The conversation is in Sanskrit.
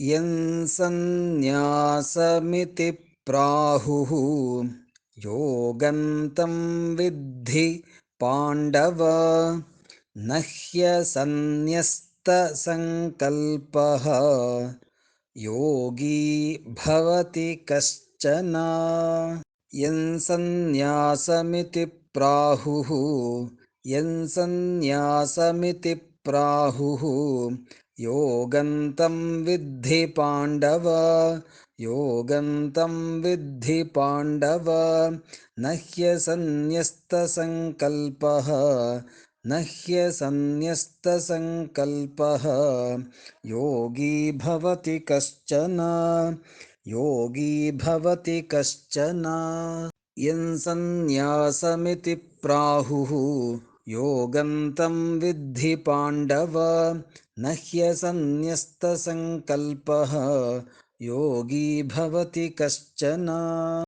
यन्सन्न्यासमिति प्राहुः योगन्तं विद्धि पाण्डव। न ह्यसन्न्यस्तसङ्कल्पः। योगी भवति कश्चन। यन्सन्न्यासमिति प्राहुः। यन्सन्न्यासमिति प्राहुः। योगन्तं विद्धि पाण्डव। योगन्तं विद्धि पाण्डव। न ह्यसन्न्यस्तसङ्कल्पः न ह्यसन्न्यस्तसङ्कल्पः योगी भवति कश्चन। योगी भवति कश्चन। यन्सन्न्यासमिति प्राहुः योगन्तं विद्धि पाण्डव न ह्यसन्न्यस्तसङ्कल्पः योगी भवति कश्चन